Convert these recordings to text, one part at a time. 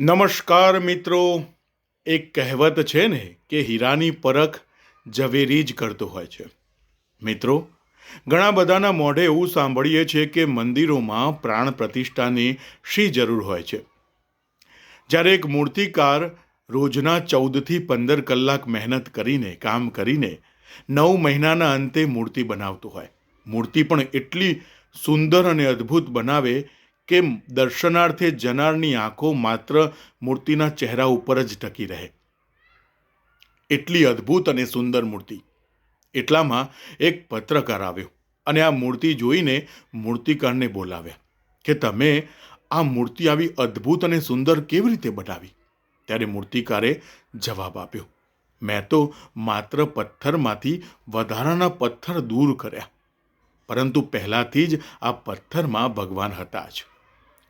નમસ્કાર મિત્રો. એક કહેવત છે ને કે હીરાની પરખ ઝવેરી જ કરતો હોય છે. મિત્રો, ઘણા બધાના મોઢે એવું સાંભળીએ છીએ કે મંદિરોમાં પ્રાણ પ્રતિષ્ઠાની શી જરૂર હોય છે. જ્યારે એક મૂર્તિકાર રોજના ચૌદથી પંદર કલાક મહેનત કરીને, કામ કરીને નવ મહિનાના અંતે મૂર્તિ બનાવતો હોય. મૂર્તિ પણ એટલી સુંદર અને અદ્ભુત બનાવે કે દર્શનાર્થે જનારની આંખો માત્ર મૂર્તિના ચહેરા ઉપર જ ટકી રહે. એટલી અદ્ભુત અને સુંદર મૂર્તિ. એટલામાં એક પત્રકાર આવ્યો અને આ મૂર્તિ જોઈને મૂર્તિકારને બોલાવ્યા કે તમે આ મૂર્તિ આવી અદ્ભુત અને સુંદર કેવી રીતે બનાવી? ત્યારે મૂર્તિકારે જવાબ આપ્યો, મેં તો માત્ર પથ્થરમાંથી વધારાના પથ્થર દૂર કર્યા, પરંતુ પહેલાંથી જ આ પથ્થરમાં ભગવાન હતા જ.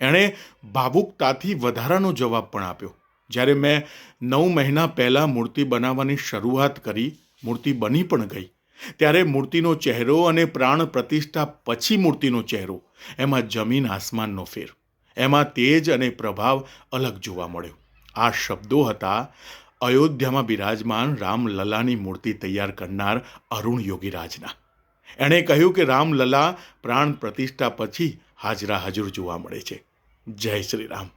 એણે ભાવુકતાથી વધારાનો જવાબ પણ આપ્યો. જ્યારે મેં નવ મહિના પહેલાં મૂર્તિ બનાવવાની શરૂઆત કરી, મૂર્તિ બની પણ ગઈ. ત્યારે મૂર્તિનો ચહેરો અને પ્રાણ પ્રતિષ્ઠા પછી મૂર્તિનો ચહેરો, એમાં જમીન આસમાનનો ફેર. એમાં તેજ અને પ્રભાવ અલગ જોવા મળ્યો. આ શબ્દો હતા, અયોધ્યામાં બિરાજમાન રામલલાની મૂર્તિ તૈયાર કરનાર અરુણ યોગીરાજના. એણે કહ્યું કે રામલલા પ્રાણ પ્રતિષ્ઠા પછી હાજરા હાજર જોવા મળે છે. जय श्री राम